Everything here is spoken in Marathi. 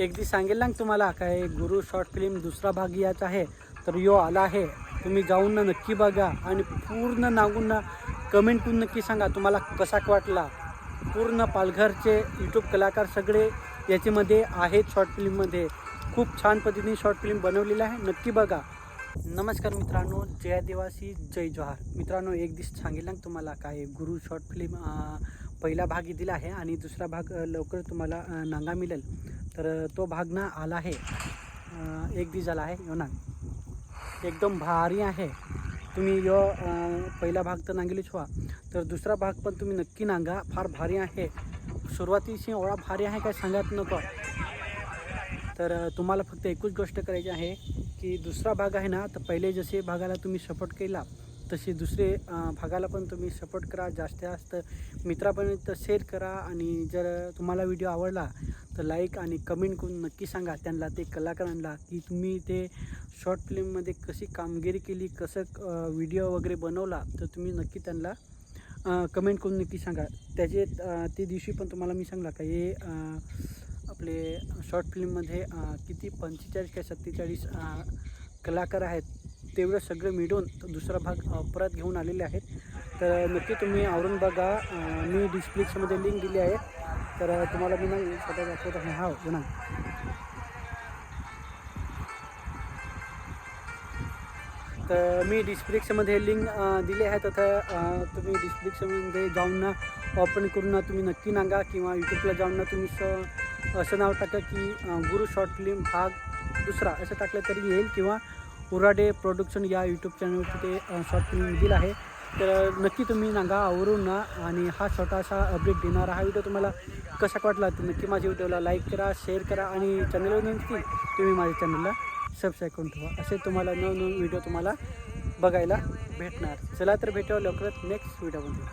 एक सांगेल ना तुम्हाला काय गुरु शॉर्ट फिल्म दुसरा भाग याचा आहे तर यो आला आहे. तुम्ही जाऊन ना नक्की बघा आणि पूर्ण नागून ना कमेंट करून नक्की सांगा तुम्हाला कसा वाटला. पूर्ण पालघरचे यूट्यूब कलाकार सगळे याच्यामध्ये आहेत शॉर्ट फिल्ममध्ये खूप छान पद्धतीने शॉर्ट फिल्म बनवलेलं आहे. नक्की बघा. नमस्कार मित्रांनो जय देवासी जय जोहार. मित्रांनो एक दिवस सांगेल ना तुम्हाला काय गुरु शॉर्ट फिल्म पहिला भाग दिला आहे आणि दुसरा भाग लवकर तुम्हाला नांगा मिळेल. तर तो भाग ना आला आहे. एक दिवस झाला आहे यो ना? एकदम भारी आहे. तुम्ही यो पहिला भाग तर नांगेलीच व्हा तर दुसरा भाग पण तुम्ही नक्की नांगा. फार भारी आहे. सुरुवातीशी एवढा भारी आहे काय सांगत नको. तर तुम्हाला फक्त एकच गोष्ट करायची आहे. की दुसरा भाग आहे ना तर पहिले जसे भागाला तुम्ही सपोर्ट केला तसे दुसरे भागाला पण तुम्ही सपोर्ट करा. जास्तीत जास्त मित्रापर्यंत शेअर करा आणि जर तुम्हाला व्हिडिओ आवडला तर लाईक आणि कमेंट करून नक्की सांगा. त्यांना ते कलाकारांना की तुम्ही ते शॉर्ट फिल्ममध्ये कशी कामगिरी केली कसं व्हिडिओ वगैरे बनवला तर तुम्ही नक्की त्यांना कमेंट करून नक्की सांगा. त्याचे ते दिवशी पण तुम्हाला मी सांगला का हे आपले शॉर्ट फिल्ममध्ये किती पंचेचाळीस काय सत्तेचाळीस कलाकार आहेत तेवढं सगळं मिळून दुसरा भाग परत घेऊन आलेले आहेत. तर नक्की तुम्ही आवरून बघा. मी डिस्क्रिप्शनमध्ये लिंक दिली आहे. तर तुम्हाला मी नाही स्वतः दाखवत आहे. हा हो ना तर मी डिस्क्रिप्शनमध्ये लिंक दिली आहे तर तुम्ही डिस्क्रिप्शनमध्ये जाऊन ना ओपन करून ना तुम्ही नक्की नागा किंवा यूट्यूबला जाऊन ना तुम्ही स असं नाव टाकलं की गुरु शॉर्ट फिल्म भाग दुसरा असं टाकलं तरी येईल किंवा उराडे प्रोडक्शन या यूट्यूब चॅनलवरती ते शॉर्ट फिल्म दिलं आहे. तर नक्की तुम्ही नागा आवरून ना आणि हा छोटासा अपडेट देणारा. हा व्हिडिओ तुम्हाला कसा वाटला तर नक्की माझ्या व्हिडिओला लाईक करा शेअर करा आणि चॅनलवर नक्की तुम्ही माझ्या चॅनलला सबस्क्राईब करून ठेवा. असे तुम्हाला नवनवीन व्हिडिओ तुम्हाला बघायला भेटणार. चला तर भेटावं लवकरच नेक्स्ट व्हिडिओमध्ये